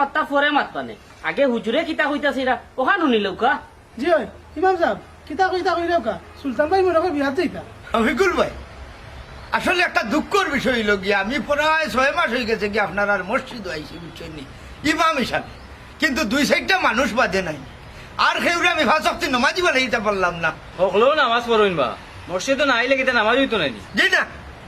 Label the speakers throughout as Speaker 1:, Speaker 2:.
Speaker 1: মাত্তা মাতবানে আগে হুজুরে কিতা কইতাছি না ওখান শুনিল কা
Speaker 2: জি হয় ইমাম সাহেব কিতা কইতা কা সুলতান ভাই যাইতা।
Speaker 3: অভিকুল ভাই আসলে একটা দুঃখর বিষয় হইল গিয়া আমি প্রায় ছয় মাস হয়ে গেছে কি আপনার আর মসজিদ আইসি বুঝছেন ইমাম হিসাবে। কিন্তু দুই সাইডটা মানুষ বাদে নাই। আর খেউরে আমি ভাষক্তি নমাজি বানাইতে পারলাম না।
Speaker 4: হকলেও নামাজ পড়ইন বা? মসজিদে না আইলে কিতা নামাজ হইতো নাইনি?
Speaker 3: জি না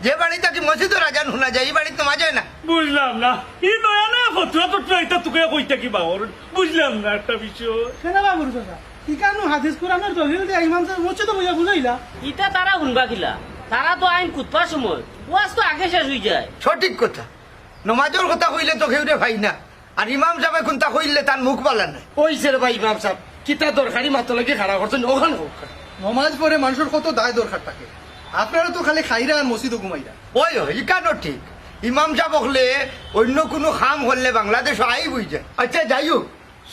Speaker 3: যে বাড়িতে কি মসজিদের আজান শোনা যায় এই বাড়িতে নমাজ হয় না।
Speaker 5: বুঝলাম না ই নয়া না ফতুয়া টতুয়া এটা তোকে বাবর বুঝলাম না একটা বিষয়।
Speaker 2: কেনা বাবুর কথা ইকানো হাদিস কোরআনের দলিল দিয়া ইমাম সাহেব মসজিদে বুঝা বুঝাইলা।
Speaker 1: ইটা তারা শুনবা কিলা। তারা তো আইন কুতবার সময়। ওয়াজ তো আগে শেষ হয়ে যায়।
Speaker 3: সঠিক কথা। নমাজের কথা কইলে তো খেউরে ভাই না। আর ইমাম সাহেব কোনটা কইলে তার মুখ পালা নাই
Speaker 6: ওইছে রে ভাই ইমাম সাহেব কিতা দরকারি মাত্র লাগে খাড়া করছেন ওখানে হোক।
Speaker 7: নমাজ পড়ে মানুষের কত দায় দরকার থাকে। আপনারা তো খালি খাইরা আর মসজিদও ঘুমাইরা।
Speaker 3: ওই ওই ইকানো ঠিক। ইমাম সাহেব হলে অন্য কোনো খাম হলে বাংলাদেশ আই বুঝ যায় আচ্ছা যাই হোক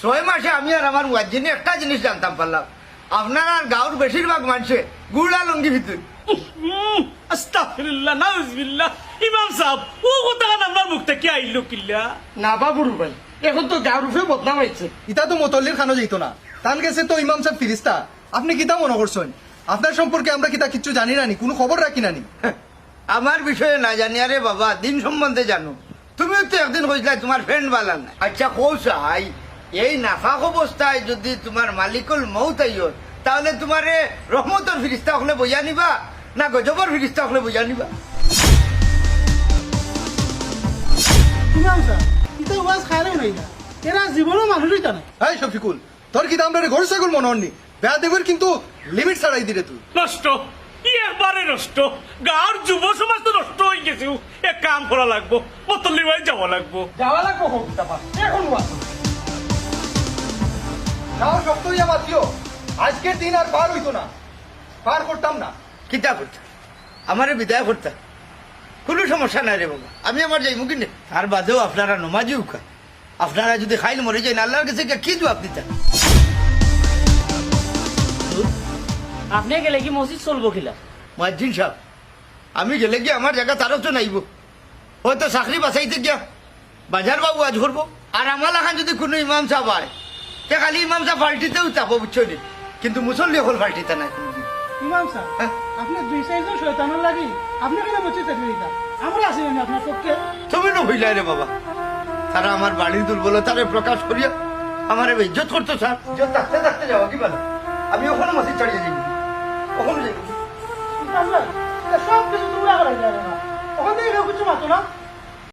Speaker 3: ছয় মাসে আমি আর আমার মুয়াজ্জিনে একটা জিনিস জানতাম পারলাম। আপনার আর গাঁর বেশিরভাগ মানুষে গুড়া লঙ্গি ভিতর।
Speaker 5: আস্তাগফিরুল্লাহ নাউজুবিল্লাহ। ইমাম সাহেব ও কথা আমার মুখ থেকে আইলো কিল্লা?
Speaker 6: না বাবুর ভাই এখন তো গাঁর বদনাম হয়েছে।
Speaker 7: ইতা তো মতল্লির খানো যেত না। তান গেছে তো ইমাম সাহেব ফিরিস্তা। আপনি কিতা মনে করছেন? আপনার সম্পর্কে আমরা কিতা কিচ্ছু জানি নানি কোনো খবর রাখি নানি
Speaker 3: আমার বিষয়ে না জানি। আরে বাবা দিন সম্বন্ধে জানো। তুমিও তো একদিন কইছিলে তোমার ফ্রেন্ড বালা না আচ্ছা কৌশাই এই নাফাক অবস্থায় যদি তোমার মালিকুল মৌত আইয় তাহলে তোমারে রহমতর ফিরিস্তা হলে বইয়া নিবা না গজবর ফিরিস্তা হলে বইয়া নিবা?
Speaker 2: এরা জীবনও
Speaker 7: শফিকুল তোর কিতা আমরা ঘর ছাগল মনে হননি? বেয়া দেবের কিন্তু লিমিট ছাড়াই দিলে তুই
Speaker 5: নষ্ট। একবারে নষ্ট। গাঁর যুব সমাজ তো নষ্ট হয়ে গেছে এক কাম করা লাগবো মতল্লি ভাই যাওয়া লাগবো।
Speaker 6: যাওয়া লাগবো হোক এখন ওয়াজ
Speaker 7: তাও শক্ত হইয়া বাঁচিও আজকের দিন আর পার হইতো না। পার করতাম না।
Speaker 3: কিতা করতাম আমারে বিদায় করতাম কোনো সমস্যা নাই রে বাবা। আমি আমার যাই মুখি তার বাদেও আপনারা নমাজি আপনারা যদি খাইল মরে যাই আল্লাহর কাছে কি জবাব দিতেন?
Speaker 1: আপনি গেলে কি মসজিদ চলবো কিলা
Speaker 3: মহাজিন সাহেব আমি গেলে গিয়ে আমার জায়গা তারও তো নাইব। হয়তো চাকরি বাঁচাইতে গিয়া বাজার বাবু আজ করব আর আমার লাখান যদি কোনো ইমাম সাহেব হয় তে খালি ইমাম সাহেব পাল্টিতেও তাবো বুঝছ নি কিন্তু মুসল্লি হল পাল্টিতে নাই।
Speaker 2: ইমাম সাহেব
Speaker 3: হ্যাঁ?
Speaker 2: আপনি দুই লাগি আপনি কেন দিতা আমরা না আপনার পক্ষে।
Speaker 3: তুমি না হইলা রে বাবা। তারা আমার বাড়ির দুর্বলতারে প্রকাশ করিয়া আমার ইজ্জত করতো স্যার। ইজ্জত থাকতে থাকতে যাওয়া কি বলো? আমি ওখানে মসজিদ ছাড়িয়ে যাই ওখানে
Speaker 2: এটা সব কিছু তোমরা করাই যাবে না ওখান থেকে কিছু মাতো না?